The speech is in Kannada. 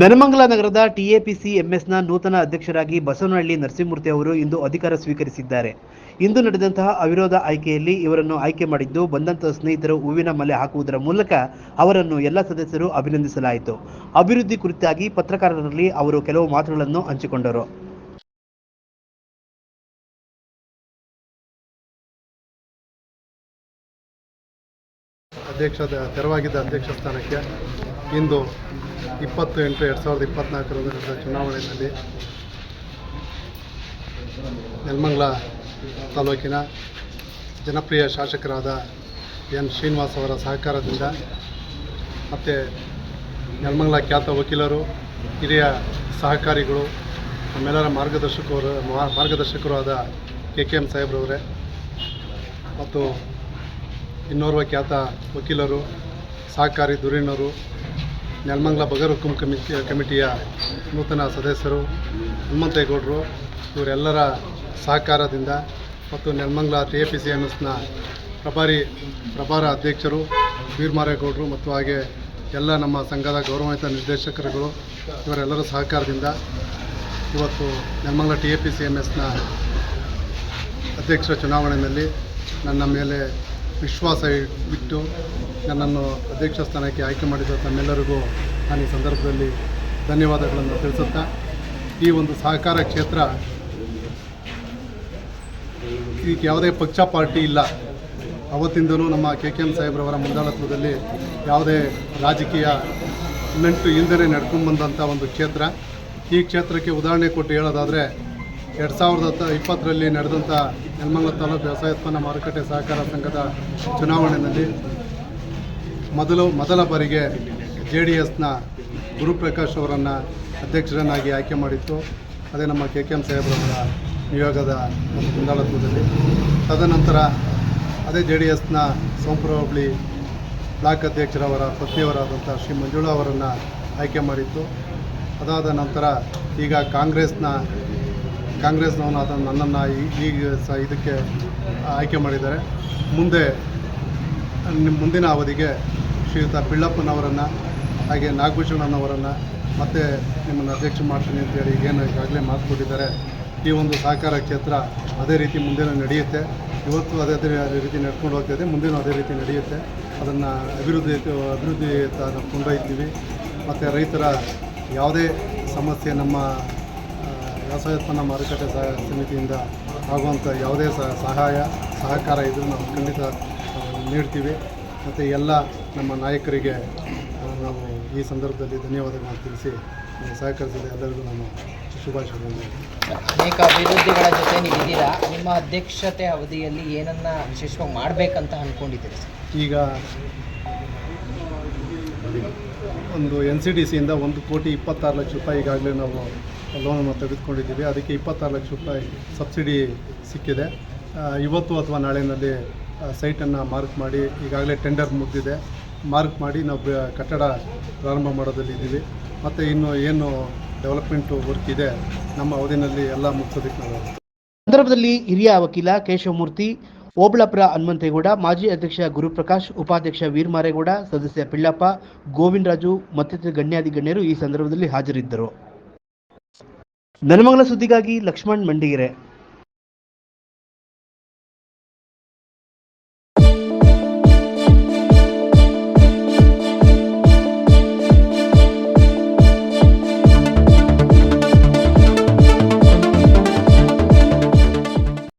ನೆನಮಂಗಲ ನಗರದ ಟಿಎಪಿಸಿ ಎಂಎಸ್ನ ನೂತನ ಅಧ್ಯಕ್ಷರಾಗಿ ಬಸವನಹಳ್ಳಿ ನರಸಿಂಹಮೂರ್ತಿ ಅವರು ಇಂದು ಅಧಿಕಾರ ಸ್ವೀಕರಿಸಿದ್ದಾರೆ. ಇಂದು ನಡೆದಂತಹ ಅವಿರೋಧ ಆಯ್ಕೆಯಲ್ಲಿ ಇವರನ್ನು ಆಯ್ಕೆ ಮಾಡಿದ್ದು ಬಂದಂತಹ ಸ್ನೇಹಿತರು ಹೂವಿನ ಮಲೆ ಹಾಕುವುದರ ಮೂಲಕ ಅವರನ್ನು ಎಲ್ಲ ಸದಸ್ಯರು ಅಭಿನಂದಿಸಲಾಯಿತು. ಅಭಿವೃದ್ಧಿ ಕುರಿತಾಗಿ ಪತ್ರಕಾರರಲ್ಲಿ ಅವರು ಕೆಲವು ಮಾತುಗಳನ್ನು ಹಂಚಿಕೊಂಡರು. ಅಧ್ಯಕ್ಷ, ತೆರವಾಗಿದ್ದ ಅಧ್ಯಕ್ಷ ಸ್ಥಾನಕ್ಕೆ ಇಂದು ಇಪ್ಪತ್ತು ಎಂಟು ಎರಡು ಸಾವಿರದ ಇಪ್ಪತ್ತ್ನಾಲ್ಕರಂದು ನಡೆದ ಚುನಾವಣೆಯಲ್ಲಿ ನೆಲಮಂಗಲ ತಾಲೂಕಿನ ಜನಪ್ರಿಯ ಶಾಸಕರಾದ ಎನ್ ಶ್ರೀನಿವಾಸ್ ಅವರ ಸಹಕಾರದಿಂದ ಮತ್ತು ನೆಲಮಂಗಲ ಖ್ಯಾತ ವಕೀಲರು, ಹಿರಿಯ ಸಹಕಾರಿಗಳು, ನಮ್ಮೆಲ್ಲರ ಮಾರ್ಗದರ್ಶಕರು ಮಾರ್ಗದರ್ಶಕರು ಆದ ಕೆ ಕೆ ಎಂ ಸಾಹೇಬ್ರವರೇ ಮತ್ತು ಇನ್ನೋರ್ವ ಖ್ಯಾತ ವಕೀಲರು, ಸಹಕಾರಿ ಧುರೀಣರು, ನೆಲಮಂಗಲ ಬಗರುಕುಂ ಕಮಿಟಿ ಕಮಿಟಿಯ ನೂತನ ಸದಸ್ಯರು ಹನುಮಂತೇಗೌಡರು, ಇವರೆಲ್ಲರ ಸಹಕಾರದಿಂದ ಮತ್ತು Nelamangala T A P C M ಎಸ್ನ ಪ್ರಭಾರಿ ಪ್ರಭಾರ ಅಧ್ಯಕ್ಷರು ವೀರಮಾರೇಗೌಡರು ಮತ್ತು ಹಾಗೆ ಎಲ್ಲ ನಮ್ಮ ಸಂಘದ ಗೌರವಾನ್ವಿತ ನಿರ್ದೇಶಕರುಗಳು, ಇವರೆಲ್ಲರ ಸಹಕಾರದಿಂದ ಇವತ್ತು Nelamangala T A P C M ಎಸ್ನ ಅಧ್ಯಕ್ಷರ ಚುನಾವಣೆಯಲ್ಲಿ ನನ್ನ ಮೇಲೆ ವಿಶ್ವಾಸ ಇಟ್ಟು ನನ್ನನ್ನು ಅಧ್ಯಕ್ಷ ಸ್ಥಾನಕ್ಕೆ ಆಯ್ಕೆ ಮಾಡಿದ ತಮ್ಮೆಲ್ಲರಿಗೂ ನಾನು ಈ ಸಂದರ್ಭದಲ್ಲಿ ಧನ್ಯವಾದಗಳನ್ನು ತಿಳಿಸುತ್ತಾ, ಈ ಒಂದು ಸಹಕಾರ ಕ್ಷೇತ್ರ ಈಗ ಯಾವುದೇ ಪಕ್ಷ ಪಾರ್ಟಿ ಇಲ್ಲ. ಅವತ್ತಿಂದಲೂ ನಮ್ಮ ಕೆ ಕೆ ಎಂ ಸಾಹೇಬ್ರವರ ಮುಂದಾಳತ್ವದಲ್ಲಿ ಯಾವುದೇ ರಾಜಕೀಯ ನಂಟು ಇಲ್ಲದೇ ನಡ್ಕೊಂಡು ಬಂದಂಥ ಒಂದು ಕ್ಷೇತ್ರ. ಈ ಕ್ಷೇತ್ರಕ್ಕೆ ಉದಾಹರಣೆ ಕೊಟ್ಟು ಹೇಳೋದಾದರೆ ಎರಡು ಸಾವಿರದ ಹತ್ತು ಇಪ್ಪತ್ತರಲ್ಲಿ ನಡೆದಂಥ ನೆಲಮಂಗಲ ತಾಲೂಕು ವ್ಯವಸಾಯೋತ್ಪನ್ನ ಮಾರುಕಟ್ಟೆ ಸಹಕಾರ ಸಂಘದ ಚುನಾವಣೆಯಲ್ಲಿ ಮೊದಲು ಮೊದಲ ಬಾರಿಗೆ ಜೆ ಡಿ ಎಸ್ನ ಗುರುಪ್ರಕಾಶ್ ಅವರನ್ನು ಅಧ್ಯಕ್ಷರನ್ನಾಗಿ ಆಯ್ಕೆ ಮಾಡಿತ್ತು. ಅದೇ ನಮ್ಮ ಕೆ ಕೆ ಎಂ ಸಾಹೇಬ್ರವರ ನಿಯೋಗದ ಮುಂದಾಳತ್ವದಲ್ಲಿ. ತದನಂತರ ಅದೇ ಜೆ ಡಿ ಎಸ್ನ ಸೋಂಪುರ ಹೋಬಳಿ ಬ್ಲಾಕ್ ಅಧ್ಯಕ್ಷರವರ ಪತ್ನಿಯವರಾದಂಥ ಶ್ರೀ ಮಂಜುಳಾ ಅವರನ್ನು ಆಯ್ಕೆ ಮಾಡಿತ್ತು. ಅದಾದ ನಂತರ ಈಗ ಕಾಂಗ್ರೆಸ್ನ ಕಾಂಗ್ರೆಸ್ನವನಾದ ನನ್ನನ್ನು ಈಗ ಸಹ ಇದಕ್ಕೆ ಆಯ್ಕೆ ಮಾಡಿದ್ದಾರೆ. ಮುಂದೆ ನಿಮ್ಮ ಮುಂದಿನ ಅವಧಿಗೆ ಶ್ರೀಯುತ ಬಿಳ್ಳಪ್ಪನವರನ್ನು, ಹಾಗೆ ನಾಗಭೂಷಣನವರನ್ನು ಮತ್ತೆ ನಿಮ್ಮನ್ನು ಅಧ್ಯಕ್ಷ ಮಾಡ್ತೀನಿ ಅಂತೇಳಿ ಏನು ಈಗಾಗಲೇ ಮಾತು ಕೊಟ್ಟಿದ್ದಾರೆ ಈ ಒಂದು ಸಹಕಾರ ಕ್ಷೇತ್ರ ಅದೇ ರೀತಿ ಮುಂದಿನ ನಡೆಯುತ್ತೆ. ಇವತ್ತು ಅದೇ ಅದೇ ರೀತಿ ನಡ್ಕೊಂಡು ಹೋಗ್ತಿದೆ ಮುಂದಿನ ಅದೇ ರೀತಿ ನಡೆಯುತ್ತೆ. ಅದನ್ನು ಅಭಿವೃದ್ಧಿ ಅಭಿವೃದ್ಧಿ ಕೊಂಡೊಯ್ತೀವಿ. ಮತ್ತು ರೈತರ ಯಾವುದೇ ಸಮಸ್ಯೆ ನಮ್ಮ ಆ, ವ್ಯವಸಾಯೋತ್ಪನ್ನ ಮಾರುಕಟ್ಟೆ ಸಹ ಸಮಿತಿಯಿಂದ ಆಗುವಂಥ ಯಾವುದೇ ಸಹ ಸಹಾಯ ಸಹಕಾರ ಇದ್ರೂ ನಾವು ಖಂಡಿತ ನೀಡ್ತೀವಿ. ಮತ್ತು ಎಲ್ಲ ನಮ್ಮ ನಾಯಕರಿಗೆ ನಾವು ಈ ಸಂದರ್ಭದಲ್ಲಿ ಧನ್ಯವಾದಗಳನ್ನು ತಿಳಿಸಿ ಸಹಕರಿಸಿದ ಎಲ್ಲರಿಗೂ ನಾನು ಶುಭಾಶಯಗಳನ್ನು ಅನೇಕ ಅಭಿವೃದ್ಧಿಗಳ ಜೊತೆ ನೀವಿದ್ದೀರಾ ನಿಮ್ಮ ಅಧ್ಯಕ್ಷತೆ ಅವಧಿಯಲ್ಲಿ ಏನನ್ನು ವಿಶೇಷವಾಗಿ ಮಾಡಬೇಕಂತ ಅಂದ್ಕೊಂಡಿದ್ದೀರಿ ಈಗ ಒಂದು ಎನ್ ಸಿ ಡಿ ಸಿಯಿಂದ ಒಂದು ಕೋಟಿ ಇಪ್ಪತ್ತಾರು ಲಕ್ಷ ರೂಪಾಯಿ ಈಗಾಗಲೇ ನಾವು ಲೋನನ್ನು ತೆಗೆದುಕೊಂಡಿದ್ದೀವಿ. ಅದಕ್ಕೆ ಇಪ್ಪತ್ತಾರು ಲಕ್ಷ ರೂಪಾಯಿ ಸಬ್ಸಿಡಿ ಸಿಕ್ಕಿದೆ. ಇವತ್ತು ಅಥವಾ ನಾಳೆನಲ್ಲಿ ಸೈಟನ್ನು ಮಾರ್ಕ್ ಮಾಡಿ, ಈಗಾಗಲೇ ಟೆಂಡರ್ ಮುಗಿದಿದೆ. ಮಾರ್ಕ್ ಮಾಡಿ ನಾವು ಕಟ್ಟಡ ಪ್ರಾರಂಭ ಮಾಡೋದಲ್ಲಿದ್ದೀವಿ ಮತ್ತು ಇನ್ನು ಏನು ಡೆವಲಪ್ಮೆಂಟು ವರ್ಕ್ ಇದೆ, ನಮ್ಮ ಅವಧಿನಲ್ಲಿ ಎಲ್ಲ ಮುಗಿಸೋದಕ್ಕೆ ನಾವು ಸಂದರ್ಭದಲ್ಲಿ ಹಿರಿಯ ವಕೀಲ ಕೇಶವಮೂರ್ತಿ, ಓಬಳಪುರ ಹನುಮಂತೇಗೌಡ, ಮಾಜಿ ಅಧ್ಯಕ್ಷ ಗುರುಪ್ರಕಾಶ್, ಉಪಾಧ್ಯಕ್ಷ ವೀರಮಾರೇಗೌಡ, ಸದಸ್ಯ ಪಿಳ್ಳಪ್ಪ, ಗೋವಿಂದರಾಜು ಮತ್ತಿತರ ಗಣ್ಯಾದಿ ಗಣ್ಯರು ಈ ಸಂದರ್ಭದಲ್ಲಿ ಹಾಜರಿದ್ದರು. ನೆಲಮಂಗಲ ಸುದ್ದಿಗಾಗಿ ಲಕ್ಷ್ಮಣ್ ಮಂಡಿಗೆರೆ.